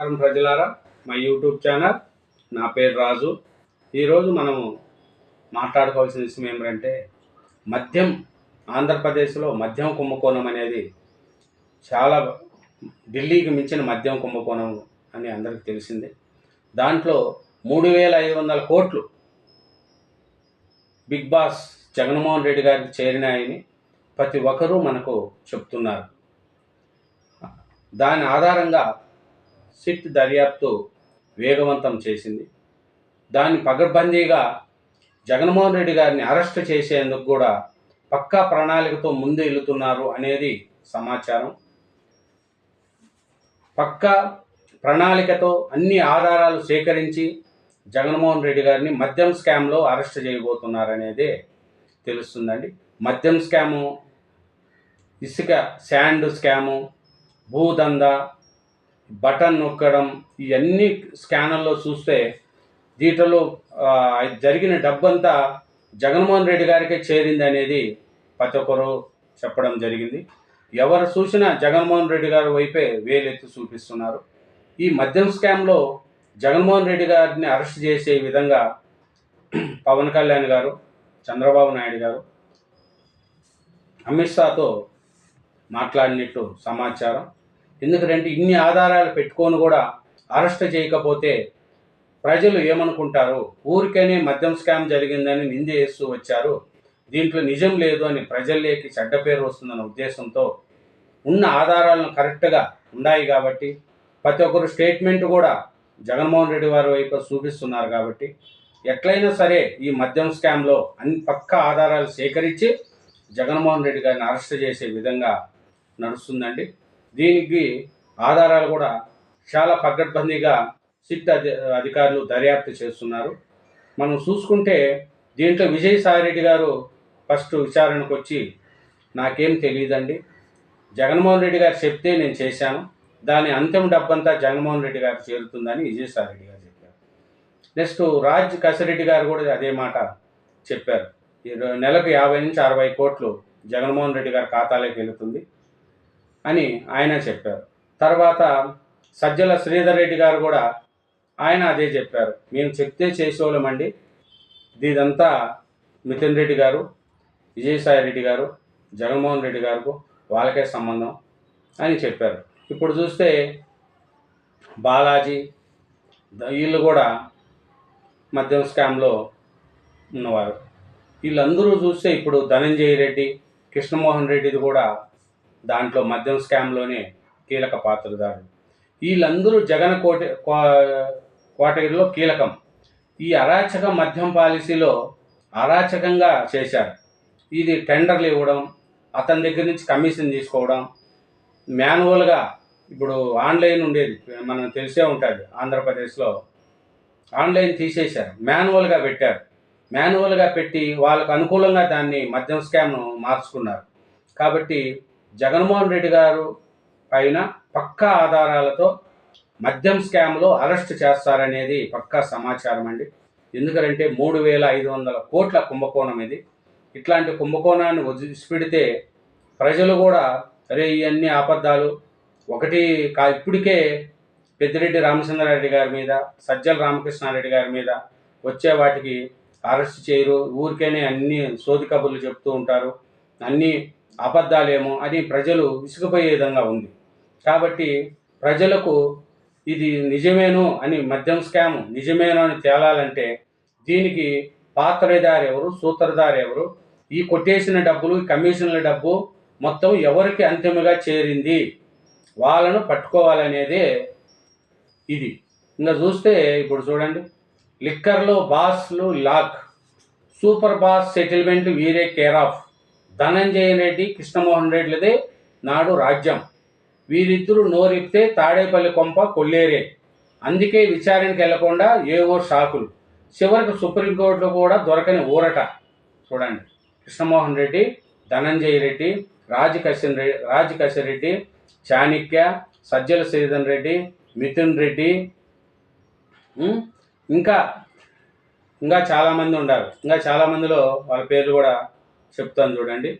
నమస్కారం ప్రజలారా. మా యూట్యూబ్ ఛానల్ నా పేరు రాజు. ఈరోజు మనము మాట్లాడుకోవాల్సిన విషయం ఏమిటంటే మద్యం ఆంధ్రప్రదేశ్లో మద్యం కుంభకోణం అనేది చాలా ఢిల్లీకి మించిన మద్యం కుంభకోణం అని అందరికీ తెలిసిందే. దాంట్లో మూడు వేల ఐదు వందల కోట్లు బిగ్ బాస్ జగన్మోహన్ రెడ్డి గారికి చేరినాయని ప్రతి ఒక్కరూ మనకు చెప్తున్నారు. దాని ఆధారంగా సిట్ దర్యాప్తు వేగవంతం చేసింది. దాన్ని పగడ్బందీగా జగన్మోహన్ రెడ్డి గారిని అరెస్ట్ చేసేందుకు కూడా పక్కా ప్రణాళికతో ముందు వెళుతున్నారు అనేది సమాచారం. పక్కా ప్రణాళికతో అన్ని ఆధారాలు సేకరించి జగన్మోహన్ రెడ్డి గారిని మద్యం స్కామ్లో అరెస్ట్ చేయబోతున్నారనేదే తెలుస్తుందండి. మద్యం స్కాము ఇసుక శాండ్ స్కాము భూదందా బటన్ నొక్కడం ఇవన్నీ స్కానర్లో చూస్తే దీంట్లో జరిగిన డబ్బంతా జగన్మోహన్ రెడ్డి గారికే చేరింది అనేది ప్రతి ఒక్కరు చెప్పడం జరిగింది. ఎవరు చూసినా జగన్మోహన్ రెడ్డి గారి వైపే వేలెత్తి చూపిస్తున్నారు. ఈ మద్యం స్కామ్లో జగన్మోహన్ రెడ్డి గారిని అరెస్ట్ చేసే విధంగా పవన్ కళ్యాణ్ గారు చంద్రబాబు నాయుడు గారు అమిత్ షాతో మాట్లాడినట్టు సమాచారం. ఎందుకంటే ఇన్ని ఆధారాలు పెట్టుకొని కూడా అరెస్ట్ చేయకపోతే ప్రజలు ఏమనుకుంటారు? ఊరికేనే మద్యం స్కామ్ జరిగిందని నింద చేస్తూ వచ్చారు. దీంట్లో నిజం లేదు అని ప్రజల్లోకి చెడ్డ పేరు వస్తుందన్న ఉద్దేశంతో ఉన్న ఆధారాలను కరెక్ట్గా ఉన్నాయి కాబట్టి ప్రతి ఒక్కరు స్టేట్మెంట్ కూడా జగన్మోహన్ రెడ్డి వారి వైపు చూపిస్తున్నారు కాబట్టి ఎట్లయినా సరే ఈ మద్యం స్కామ్లో అన్ని పక్క ఆధారాలు సేకరించి జగన్మోహన్ రెడ్డి గారిని అరెస్ట్ చేసే విధంగా నడుస్తుందండి. దీనికి ఆధారాలు కూడా చాలా పకడ్బందీగా సిట్ అధి అధికారులు దర్యాప్తు చేస్తున్నారు. మనం చూసుకుంటే దీంట్లో విజయసాయిరెడ్డి గారు ఫస్ట్ విచారణకు వచ్చి నాకేం తెలియదండి జగన్మోహన్ రెడ్డి గారు చెప్తే నేను చేశాను. దాని అంతిమ డబ్బంతా జగన్మోహన్ రెడ్డి గారు చేరుతుందని విజయసాయిరెడ్డి గారు చెప్పారు. నెక్స్ట్ రాజ్ కసిరెడ్డి గారు కూడా అదే మాట చెప్పారు. ఈ నెలకు యాభై నుంచి అరవై కోట్లు జగన్మోహన్ రెడ్డి గారి ఖాతాలోకి వెళుతుంది. అని ఆయన చెప్పారు. తర్వాత సజ్జల శ్రీధర్ రెడ్డి గారు కూడా ఆయన అదే చెప్పారు. మేము చెప్తే చేసేవాళ్ళమండి. ఇదంతా మిథున్ రెడ్డి గారు విజయసాయి రెడ్డి గారు జగన్మోహన్ రెడ్డి గారు వాళ్ళకే సంబంధం అని చెప్పారు. ఇప్పుడు చూస్తే బాలాజీ వీళ్ళు కూడా మద్యం స్కామ్లో ఉన్నవారు. వీళ్ళందరూ చూస్తే ఇప్పుడు ధనంజయ రెడ్డి కృష్ణమోహన్ రెడ్డిది కూడా దాంట్లో మద్యం స్కామ్లోనే కీలక పాత్రదారులు వీళ్ళందరూ జగన్ కోట కో- కోటగిరిలో కీలకం. ఈ అరాచక మద్యం పాలసీలో అరాచకంగా చేశారు. ఇది టెండర్లు ఇవ్వడం అతని దగ్గర నుంచి కమిషన్ తీసుకోవడం మాన్యువల్గా ఇప్పుడు ఆన్లైన్ ఉండేది మనం తెలిసే ఉంటుంది ఆంధ్రప్రదేశ్లో. ఆన్లైన్ తీసేశారు మాన్యువల్గా పెట్టారు. మాన్యువల్గా పెట్టి వాళ్ళకు అనుకూలంగా దాన్ని మద్యం స్కామ్ను మార్చుకున్నారు. కాబట్టి జగన్మోహన్ రెడ్డి గారు పైన పక్కా ఆధారాలతో మద్యం స్కామ్లో అరెస్ట్ చేస్తారనేది పక్కా సమాచారం అండి. ఎందుకంటే మూడు వేల ఐదు వందల కోట్ల కుంభకోణం ఇది. ఇట్లాంటి కుంభకోణాన్ని వదిలిపెడితే ప్రజలు కూడా అరే ఇవన్నీ ఆపద్దాలు ఒకటి కా ఇప్పటికే పెద్దిరెడ్డి రామచంద్రారెడ్డి గారి మీద సజ్జల రామకృష్ణారెడ్డి గారి మీద వచ్చే వాటికి అరెస్ట్ చేయరు. ఊరికేనే అన్ని సోది కబుర్లు చెప్తూ ఉంటారు. అన్నీ అబద్ధాలేమో అని ప్రజలు విసుగుపోయే విధంగా ఉంది. కాబట్టి ప్రజలకు ఇది నిజమేను అని మద్యం స్కామ్ నిజమేను అని తేలాలంటే దీనికి పాత్రధారి ఎవరు సూత్రధారి ఎవరు? ఈ కొట్టేసిన డబ్బులు కమిషన్ల డబ్బు మొత్తం ఎవరికి అంతిమగా చేరింది? వాళ్ళను పట్టుకోవాలనేదే ఇది. ఇంకా చూస్తే ఇప్పుడు చూడండి. లిక్కర్లో బాస్లు లాక్ సూపర్ బాస్ సెటిల్మెంట్ వీరే కేర్ ఆఫ్. ధనంజయ రెడ్డి కృష్ణమోహన్ రెడ్డిలదే నాడు రాజ్యం. వీరిద్దరూ నోరిప్తే తాడేపల్లి కొంప కొల్లేరే. అందుకే విచారణకి వెళ్ళకుండా ఏవో షాకులు. చివరికి సుప్రీంకోర్టులో కూడా దొరకని ఊరట. చూడండి. కృష్ణమోహన్ రెడ్డి ధనంజయ రెడ్డి రాజ్ రెడ్డి రాజ్ రెడ్డి చాణిక్య సజ్జల శ్రీధర్ రెడ్డి మిథున్ రెడ్డి ఇంకా ఇంకా చాలామంది ఉన్నారు ఇంకా చాలామందిలో వాళ్ళ పేర్లు కూడా చెప్తాను చూడండి.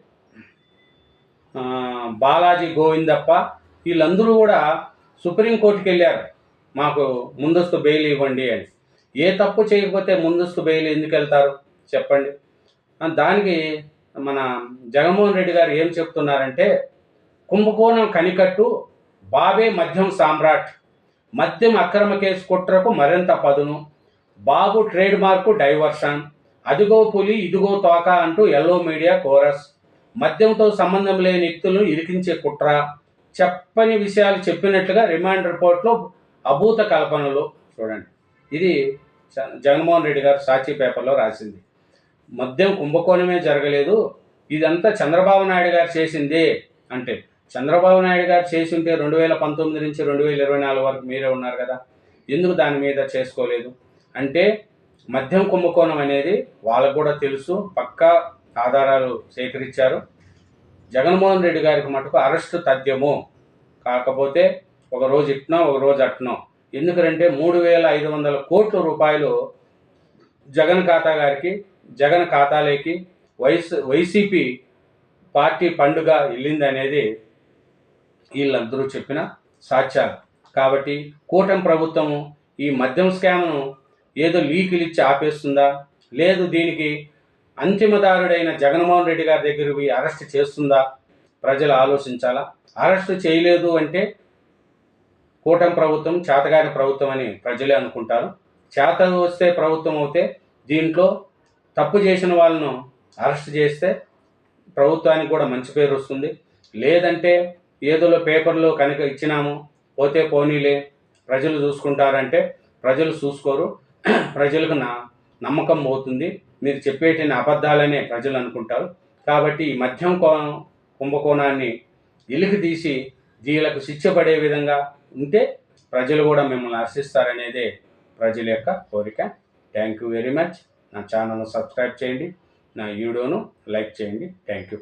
బాలాజీ గోవిందప్ప వీళ్ళందరూ కూడా సుప్రీంకోర్టుకి వెళ్ళారు. మాకు ముందస్తు బెయిల్ ఇవ్వండి అని. ఏ తప్పు చేయకపోతే ముందస్తు బెయిల్ ఎందుకు వెళ్తారు? చెప్పండి. దానికి మన జగన్మోహన్ రెడ్డి గారు ఏం చెప్తున్నారంటే కుంభకోణం కనికట్టు బాబే మద్యం సామ్రాట్. మద్యం అక్రమ కేసు కుట్రకు మరింత పదును. Babu trademark diversion. అదిగో పులి ఇదిగో తోక అంటూ ఎల్లో మీడియా కోరస్. మద్యంతో సంబంధం లేని వ్యక్తులను ఇరికించే కుట్ర. చెప్పని విషయాలు చెప్పినట్లుగా రిమాండ్ రిపోర్ట్లో అభూత కల్పనలు. చూడండి. ఇది జ- జగన్మోహన్ రెడ్డి గారు సాక్షి పేపర్లో రాసింది. మద్యం కుంభకోణమే జరగలేదు. ఇదంతా చంద్రబాబు నాయుడు గారు చేసిందే అంటే చంద్రబాబు నాయుడు గారు చేసింటే రెండు వేల పంతొమ్మిది నుంచి రెండు వేల ఇరవై నాలుగు వరకు మీరే ఉన్నారు కదా. ఎందుకు దాని మీద చేసుకోలేదు? అంటే మద్యం కుంభకోణం అనేది వాళ్ళకు కూడా తెలుసు. పక్కా ఆధారాలు సేకరించారు. జగన్మోహన్ రెడ్డి గారికి మటుకు అరెస్టు తథ్యము. కాకపోతే ఒక రోజు ఇట్నో ఒక రోజు అట్నో. ఎందుకంటే మూడు వేల ఐదు వందల కోట్ల రూపాయలు జగన్ ఖాతా గారికి జగన్ ఖాతాలోకి వైస్ వైసీపీ పార్టీ పండుగ వెళ్ళింది అనేది వీళ్ళందరూ చెప్పిన సాక్ష్యాలు. కాబట్టి కూటమి ప్రభుత్వము ఈ మద్యం స్కామ్ను ఏదో లీకులు ఇచ్చి ఆపేస్తుందా? లేదు దీనికి అంతిమదారుడైన జగన్మోహన్ రెడ్డి గారి దగ్గర పోయి అరెస్ట్ చేస్తుందా? ప్రజలు ఆలోచించాలా? అరెస్ట్ చేయలేదు అంటే కూటమి ప్రభుత్వం చేతగాని ప్రభుత్వం అని ప్రజలే అనుకుంటారు. చేత వస్తే ప్రభుత్వం అవుతే దీంట్లో తప్పు చేసిన వాళ్ళను అరెస్ట్ చేస్తే ప్రభుత్వానికి కూడా మంచి పేరు వస్తుంది. లేదంటే ఏదోలో పేపర్లో కనుక ఇచ్చినాము పోతే పోనీలే ప్రజలు చూసుకుంటారంటే ప్రజలు చూసుకోరు. ప్రజలకు నా నమ్మకం పోతుంది. మీరు చెప్పేటి అబద్ధాలనే ప్రజలు అనుకుంటారు. కాబట్టి ఈ మద్యం కోణం కుంభకోణాన్ని ఇలికి తీసి దీలకు శిక్ష పడే విధంగా ఉంటే ప్రజలు కూడా మిమ్మల్ని హర్షిస్తారనేదే ప్రజల యొక్క కోరిక. థ్యాంక్ యూ వెరీ మచ్ నా ఛానల్ను సబ్స్క్రైబ్ చేయండి. నా వీడియోను లైక్ చేయండి. Thank you